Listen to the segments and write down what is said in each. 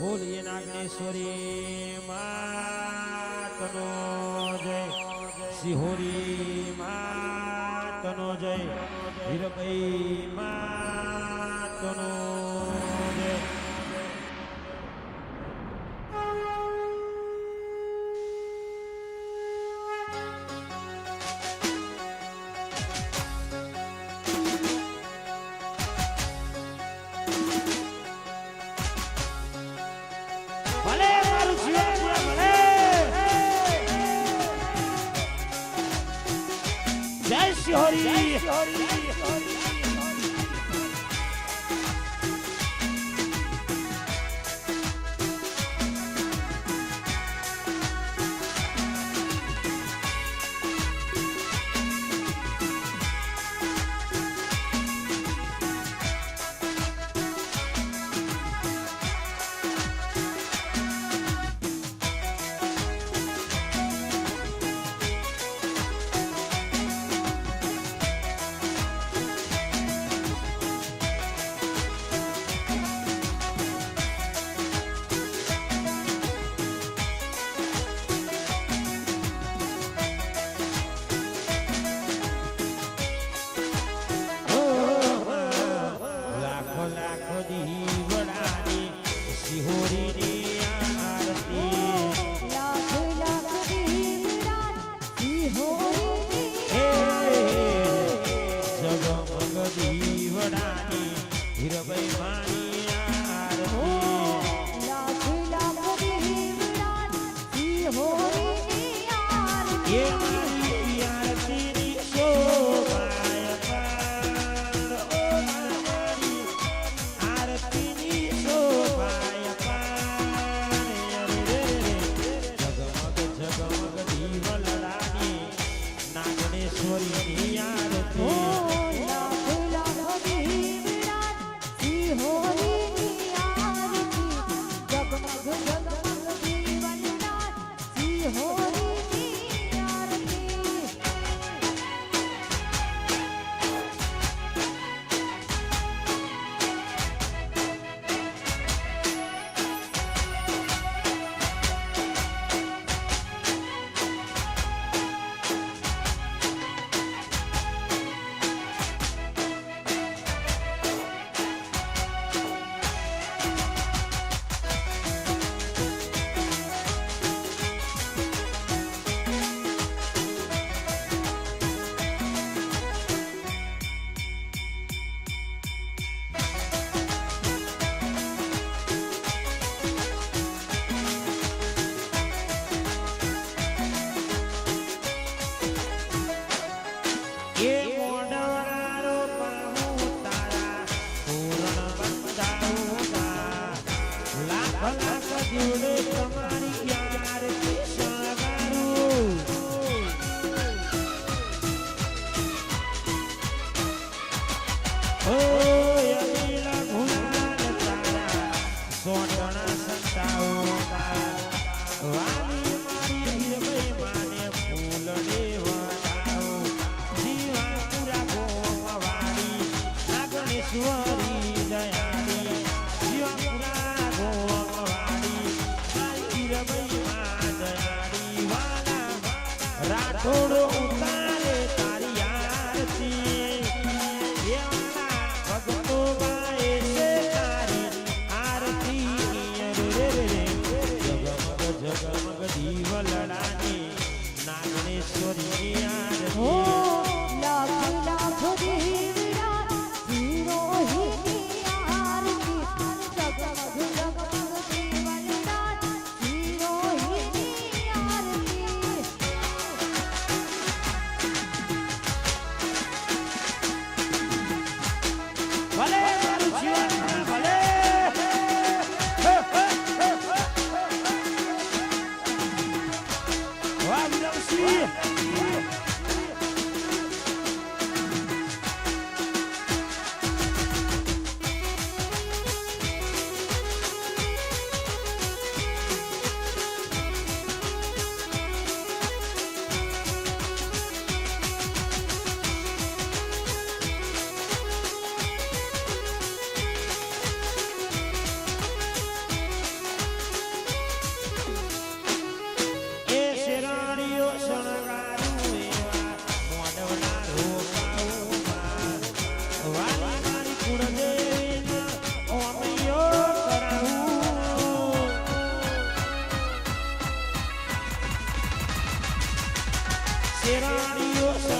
બોલીએ નાગેશ્વરી માતનો જય. સિહોરી માતનો જય. હીરભાઈ માતનો જય. જય શ્રી લાખો લાખો દીવડાની સિહોરીની આરતી લાખ લાખ દીવડા સિહોરીની હે જગમગ દીવડાની હીરભાઈ માની નાગણેશ્વરીની ઓ રાઠોડો ઉતારે તારી આરતી. એવાના ભગતો ગાય છે તારી આરતી. રે રે જગમગ જગમગ નાગણેશ્વરી adiós.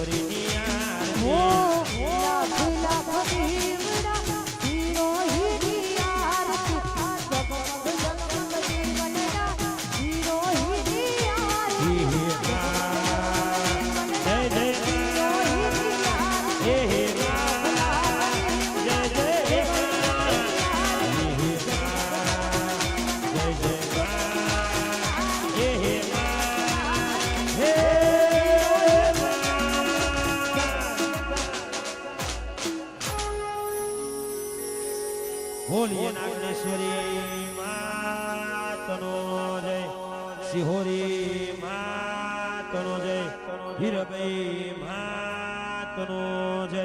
Por ti. મા તનો જય હિરબે મા તનો જય